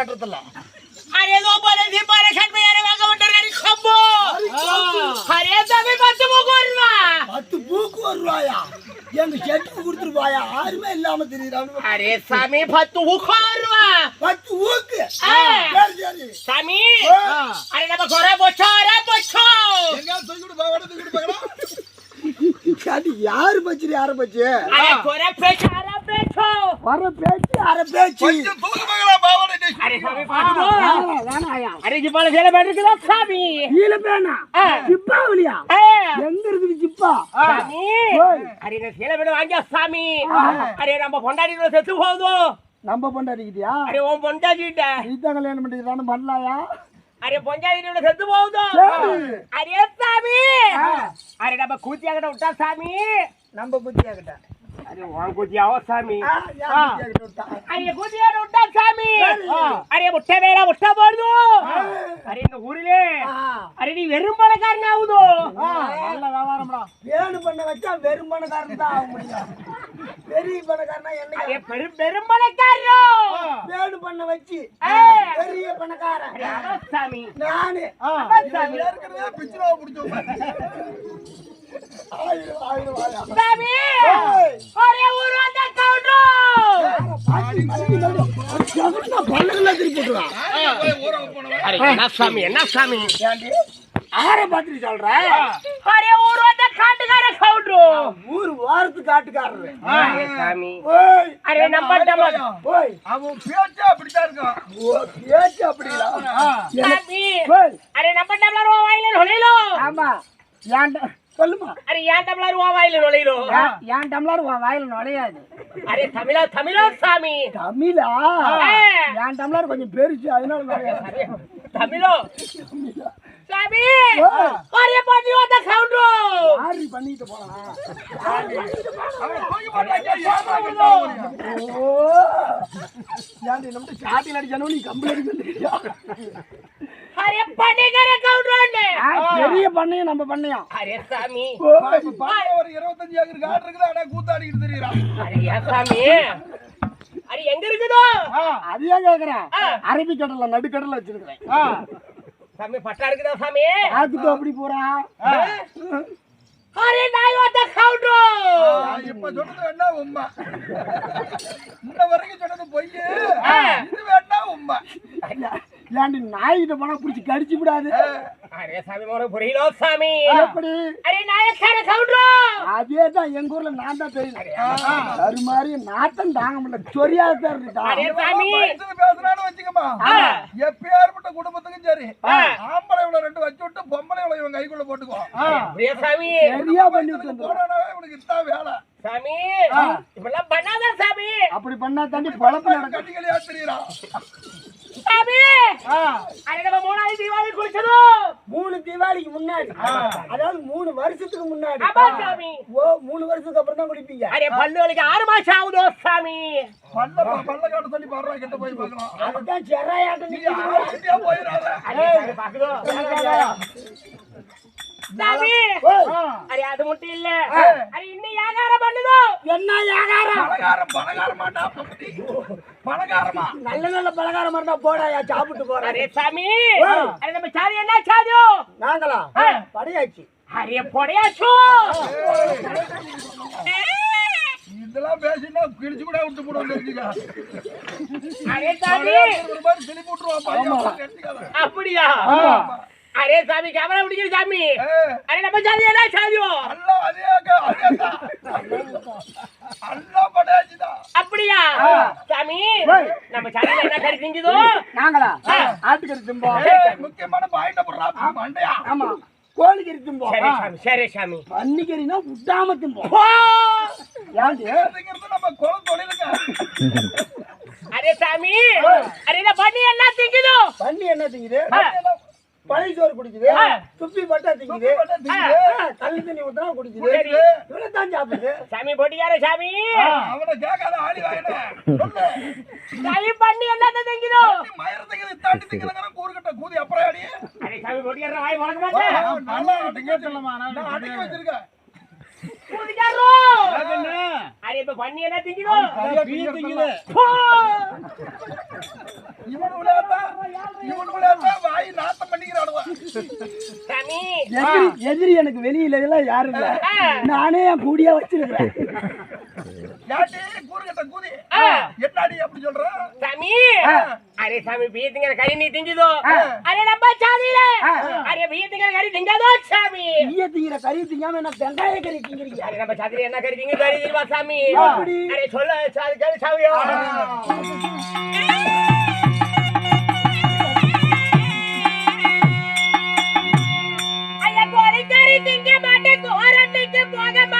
ಕಟ್ಟುತ್ತಲ್ಲ ಅರೆದು ಬರದಿ ಬರ ಕಟ್ ಬೇರೆ ವಾಗ ಒಟ್ಟರೆ ಅರಿ ಕಂಬು ಅರೆ ತವಿ பத்து பூக்கு வருவா பத்து பூக்கு வருவாயா? எங்க செட்டுக்கு கொடுத்துருவாயா? யாருமே இல்லாம தெரியுறாங்க அரே சாமி பத்து ஊக்கா வருவா பத்து போச்சோ சாட்டி யாரு பேச்சு யார பேச்சு? வர பேச்சு அர பேச்சு. எங்க இருக்குது ஜிப்பா? அரே சேலை வாங்கியா சாமி? அரே நம்ம பொண்டாடி செத்து போதும் நம்ம பொண்டாடிக்கிட்டியா அரே உன் பொண்டாடிக்கிட்ட நீதான் கல்யாணம் பண்ணிக்கிறான்னு பண்ணலாயா? அரே பொஞ்சாதிரியோட செத்து போகுதோ? அரே சாமி. அரே நம்ம கூத்தியாகிட்ட விட்டா சாமி? நம்ம கூத்தியாகிட்ட அரே உன் கூத்தியாவோ சாமி? அரே கூத்தியாட விட்டா. சாமி? அரே முட்டை வேலை முட்டை போடுது? அரே இந்த ஊரிலே நீ வெறும் பணக்காரன் ஆகுதோ? நல்ல வியாபாரம்டா. வேணு பண்ண வச்சா வெறும் பணக்காரன் தான் ஆக முடியும். பெரிய பணக்காரனா என்ன பண்ண வச்சு. பெரிய சாமி என்ன சாமி? ஆற பாத்துட்டு சொல்ற? ஒரே ஊர் வந்தா காட்டுக்கார வாரத்து காட்டுக்காரரு. அரே சாமி. ஓய். அரே நம்ம நம்ம ஓய். அவன் பேச்சே ஓ, பேச்சு எனக்கு- சாமி. ஓய், அரே நம்ம டம்ளர் ஓ வாயில நுழையிலோ? ஆமா. ஏன்டா சொல்லுமா. அரே ஏன் டம்ளர் ஓ வாயில நுழையிலோ? ஏன் டம்ளர் உன் வாயில நுழையாது. அரே தமிழா தமிழா சாமி. தமிழா. என் டம்ளர் கொஞ்சம் பெருசு அதனால நுழையாது. தமிழோ. சாமி அரே பண்ணி வந்த கவுண்டரு ஆரி பண்ணிட்டு போலாம். அவனை தூக்கி விட்டா முடியும்? ஓ. ஏன்டி நம்ம சாட்டில் அடிச்சானோ நீ கம்பளி அடிக்கிறியா அரே பண்ணிக்கற கவுண்டரு பெரிய பண்ணையும் நம்ம பண்ணையும் அரே சாமி. ஒரு இருபத்தஞ்சு ஏக்கர் காடு இருக்குது ஆனா கூத்தாடிக்கிட்டு தெரியுறான் அரே ஏன் சாமி. அரே எங்க இருக்குதோ? அதையே கேக்குறேன். அரபிக்கடல்ல நடுக்கடல்ல வச்சிருக்கிறேன். சாமி பட்டா இருக்குதா சாமி? ஆத்துக்கு அப்படி போறான் அரே நாய் வந்த கவுண்டரு நான் இப்ப சொன்னது வேணா உண்மை. இன்ன வரைக்கும் சொன்னது பொய் இது வேணா உண்மை. ஏன்டி நாய்கிட்ட போனா பிடிச்சி கடிச்சு விடாது. அரே சாமி எப்படி? அதே தான் எங்க ஊர்ல நான் தான் தெரியும் அது மாதிரி நாட்டம் தாங்க முடியல. சொரியாத தான் இருக்கா. அரே சாமி. வயசுல பேசுறான்னு வச்சுக்கமா எப்பயாருப்பட்ட குடும்பத்துக்கும் சரி. ஆம்பளை இவ்வளவு ரெண்டு வச்சு விட்டு பொம்பளை இவ்வளவு இவன் கைக்குள்ள போட்டுக்கோ சரியா பண்ணி விட்டு இவனுக்கு இதான் வேலை. சாமி இப்பெல்லாம் பண்ணாத சாமி. அப்படி பண்ணா தாண்டி பழப்பு நடக்கும். கட்டிக்கலையா தெரியுறான் மூணு தீபாவளிக்கு முன்னாடி. அதாவது மூணு வருஷத்துக்கு முன்னாடி. ஓ மூணு வருஷத்துக்கு அப்புறம் தான் குடிப்பீங்க அரே பல்லு வலிக்கு ஆறு மாசம் ஆகுதோ சாமி? பல்ல பல்ல காட்ட சொல்லி பாடுறா கிட்ட போய் பார்க்கலாம் அதுதான் செராயாட்டம் போயிடாத சாமி! அரே அது மட்டும் இல்ல. அரே இன்னும் வியாபாரம் பண்ணுதோ? என்ன வியாபாரம் பலகாரம் பலகாரம் நல்ல நல்ல பலகாரம் இருந்தா போடாயா சாப்பிட்டு போறேன். அரே சாமி! அரே நம்ம சாதி என்ன சாதியோ நாங்களா? படையாச்சு. அரே பொடையாச்சோ? இதெல்லாம் பேசினா கிழிச்சு கூட விட்டு போடுவோம் தெரிஞ்சுக்க அப்படியா? அரே சாமி கேமரா பிடிக்கிற சாமி. அரே நம்ம சாதி என்ன படையாச்சுதான். அப்படியா? சாமி நம்ம சாதியில என்ன கறி திங்குதோ நாங்களா? ஆட்டுக்கறி திம்போம். முக்கியமான பாயிண்ட போடுறா மண்டையா? ஆமா. கோழிக்கறி திம்போம். சரி சாமி சரி சாமி. பன்னிக்கறினா விட்டாம திம்போம். இதுங்கிறது நம்ம குளம் தொழிலுங்க? அரே சாமி அரே பண்ணி என்ன திங்குதோ? பன்னி என்ன திங்குது. பழைய சோறு குடிக்குது. துப்பி பட்டா திங்குது. திங்குது. ஆ, தண்ணி தண்ணி ஊத்தினா குடிக்குது. இவ்வளவு தான் சாப்பிடுது. சாமி போட்டிக்கார சாமி. அவனை கேட்காத ஆளி வாயின சொல்லு. சாமி பண்ணி என்ன திங்குதோ? நீ மயரத்துக்கு தாண்டி திங்கிறங்கிற கூறுகிட்ட கூதி அப்புறம் அடி. சாமி போட்டிக்கார வாய் வளர்க்க மாட்டேன் நல்லா அடிக்க சொல்லமா நான் அடிக்க வச்சிருக்கேன். அரே இப்ப பண்ணி என்ன! இவன் இவன் விளையாட்டா வாய் நாத்தம் பண்ணிக்கிறாடுவா சாமி. எதிரி எனக்கு வெளியில இதெல்லாம் யாரும் இல்ல. நானே என் கூடியா வச்சிருக்கிறேன். யாட்டி கூறுகிட்ட கூதி ஆ. என்னடி அப்படி சொல்ற? சாமி. அரே சாமி பீத்துங்கிற கறி நீ திங்குதோ அரே நம்ம சாதியில. அரே பீத்துங்கிற கறி திங்காதோ சாமி? ஈய திங்கிற கறி திங்காம என்ன வெங்காய கறி திங்கிறீங்க? அரே நம்ம சாதியில என்ன கறி திங்குதோ அறி தெரியுமா சாமி. எப்படி? அரே சொல்ல சாதி கேளு சாமியோ ஐயா கோழி கறி திங்க மாட்டேன் கோரண்டிக்கு போக மாட்டேன்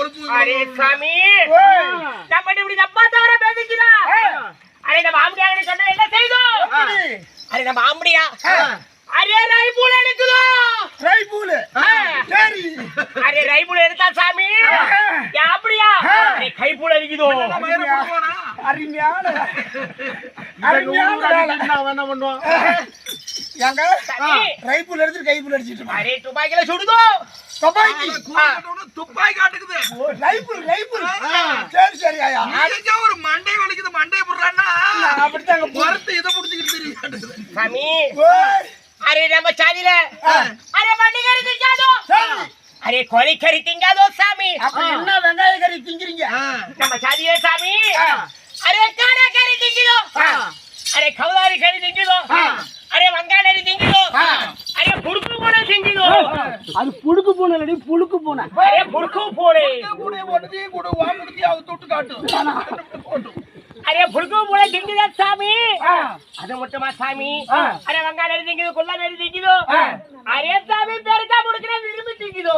கொழுப்பு அரே சாமி நம்ம இப்படி தப்பா தவற பேசிக்கிறா அரே நம்ம ஆம்படியா சொன்னா என்ன செய்தோம் அரே நம்ம ஆம்படியா அரே ரைபூல் எடுக்குதோ? ரைபூலு. சரி. அரே ரைபூல் எடுத்தா சாமி? அப்படியா? அரே கைப்பூல் அடிக்குதோ? அருமையான அருமையான. என்ன பண்ணுவான்? ஏங்க சாமி. ரைபூல் எடுத்து கைபூல் அடிச்சிட்டு. அரே துப்பாக்கில சுடுதோ? துப்பாக்கி. துப்பாய் காட்டுக்குது. ஓ, ரைபூல் ரைபூல் சரி சரி ஐயா. எங்க ஒரு மண்டை வலிக்குது மண்டையை போடுறான்னா? நான் அப்படித்தாங்க போ- மறுத்து இதை புடிச்சுக்கிட்டு தெரியும் சாமி. அரே நம்ம சாதியில. அரே மண்ணிகரி திங்காதோ? சரி. அரே கோழிக்கறி திங்காதோ சாமி? அப்ப என்ன வெங்காய கறி திங்கிறீங்க? நம்ம சாதியே சாமி. அரே காடா கறி திங்கிதோ? அரே கவுதாரி கறி திங்கிதோ? அரே வங்காளரி திங்கிதோ? அரே திங்கிதோ அது புடுக்கு பூனை இல்லடி புழுக்கு பூனை. அரே புடுக்கு போனே. கூட ஒட்டி கூட வாங்குடுத்தி அவ தொட்டு காட்டு அரே புடுக்கு போன திங்கிதா சாமி? அது மட்டுமா சாமி? அரே வங்காளரி திங்கிதோ கொல்லாரி திங்கிதோ? அரே சாமி பெருக்கா முடுக்கிற விரும்பி திங்கிதோ?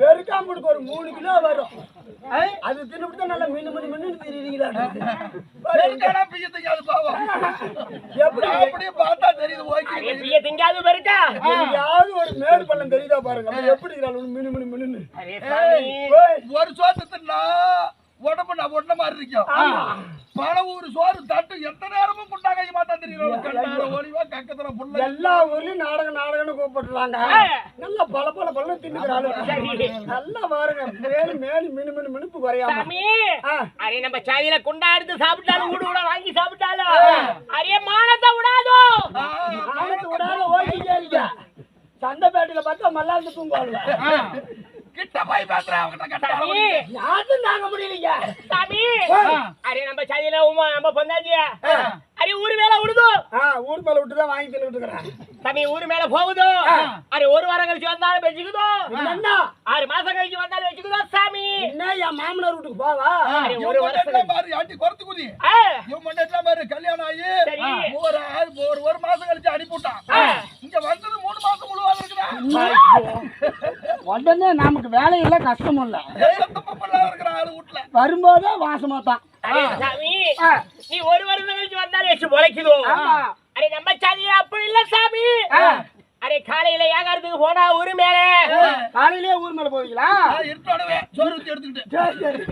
பெருக்காம்புடுக்கு ஒரு மூணு கிலோ வரும். அது தின்னுபிட்டு தான் நல்லா மின்னு மின்னு மின்னு தெரியுறீங்களா பெருக்காடா பிய்யத்துக்கு அது பாவம். எப்படி? அப்படியே பார்த்தா தெரியுது ஓகே பிய திங்காது பெருக்கா? எங்கேயாவது ஒரு மேடு பள்ளம் தெரியுதா பாருங்க. எப்படி இருக்கிறாள் மின்னு மின்னு மின்னு. ஒரு சோத்து தின்னா உடம்பு நான் ஒண்ண மாதிரி இருக்கும் பல ஒரு சோறு தட்டு எத்தனை நேரமும் குண்டாங்க மாத்தா தெரியும்? கண்டார ஒளிவா கக்கத்துல புள்ள எல்லா ஊர்லயும் நாடகம் நாடகம்னு கூப்பிட்டுறாங்க நல்லா பல பல பல தின்னுக்கிறாள் சரி. நல்லா பாருங்க மேலி மேலி மினு மினு மினுப்பு குறையாம. அரே நம்ம சாதியில குண்டா எடுத்து சாப்பிட்டாலும் ஊடு கூட வாங்கி சாப்பிட்டாலும். அரே மானத்தை விடாதோ? ஆனத்து விடாத இருக்க சந்தைப்பேட்டையில பார்த்தா மல்லாந்து தூங்குவாங்க கிட்ட போய் பேசுறேன் சாமி. யாரும் தாங்க முடியலைங்க. சாமி. அரே நம்ம சாதியில உமா நம்ம பொந்தாதிய அரே ஊரு மேல விடுதோ ஊர் மேல விட்டு தான் வாங்கி தின்னுட்டு இருக்கிறேன் சாமி ஊரு மேல போகுதோ? அரே ஒரு வாரம் கழிச்சு வந்தாலும் வச்சுக்குதோ ஆறு மாசம் கழிச்சு வந்தாலும் வச்சுக்குதோ சாமி? என்ன என் மாமனார் வீட்டுக்கு போவா? ஒரு வருஷம் பாரு ஆண்டி குறைத்து குதி ஆ, இவன் மண்டேட்லாம் பாரு கல்யாணம் ஆகி ஒரு ஒரு மாசம் கழிச்சு அனுப்பிவிட்டான் இங்க வந்தது மூணு மாசம் முழுவதும் இருக்குதா உடனே நமக்கு வேலையில கஷ்டம் இல்ல இருக்கிற ஆளு வீட்டுல வரும்போதே வாசமா தான் நீ ஒரு வருஷம் கழிச்சு வந்தாலும் வச்சு முளைக்குதோ? அரே நம்ம சாதியில அப்படி இல்ல சாமி. அரே காலையில ஏகாரத்துக்கு போனா ஊரு மேல. காலையிலேயே ஊர் மேல போவீங்களா? இருட்டோடவே சோறு எடுத்துக்கிட்டு. சரி சரி.